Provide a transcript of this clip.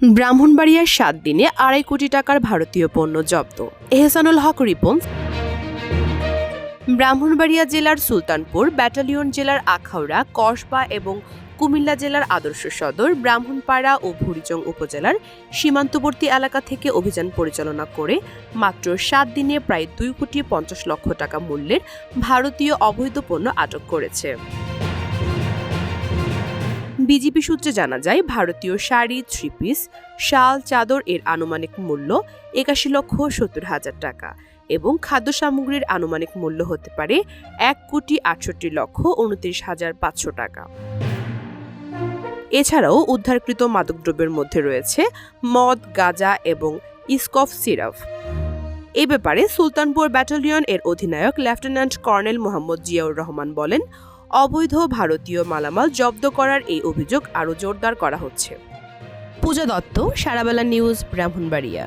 ব্রাহ্মণবাড়িয়ার সাত দিনে আড়াই কোটি টাকার ভারতীয় পণ্য জব্দ। এহসানুল হক রিপন। ব্রাহ্মণবাড়িয়া জেলার সুলতানপুর, ব্যাটালিয়ন জেলার আখাউড়া, কসবা এবং কুমিল্লা জেলার আদর্শ সদর, ব্রাহ্মণপাড়া ও ভুরিচং উপজেলার সীমান্তবর্তী এলাকা থেকে অভিযান পরিচালনা করে মাত্র সাত দিনে প্রায় দুই কোটি পঞ্চাশ লক্ষ টাকা মূল্যের ভারতীয় অবৈধ পণ্য আটক করেছে। বিজেপি সূত্রে জানা যায়, ভারতীয় শাড়ি থ্রি পিস শাল, চাদর এর আনুমানিক মূল্য একাশি লক্ষ সত্তর হাজার টাকা এবং খাদ্য সামগ্রীর আনুমানিক মূল্য হতে পারে এক কোটি আটষট্টি লক্ষ উনত্রিশ হাজার পাঁচশো টাকা। এছাড়াও উদ্ধারকৃত মাদকদ্রব্যের মধ্যে রয়েছে মদ, গাঁজা এবং ইসকফ সিরাপ এ ব্যাপারে সুলতানপুর ব্যাটালিয়ন এর অধিনায়ক লেফটেন্যান্ট কর্নেল মোহাম্মদ জিয়াউর রহমান বলেন অবৈধ ভারতীয় মালামাল জব্দ করার এই অভিযোগ আরও জোরদার করা হচ্ছে। পূজা দত্ত, সারাবেলা নিউজ, ব্রাহ্মণবাড়িয়া।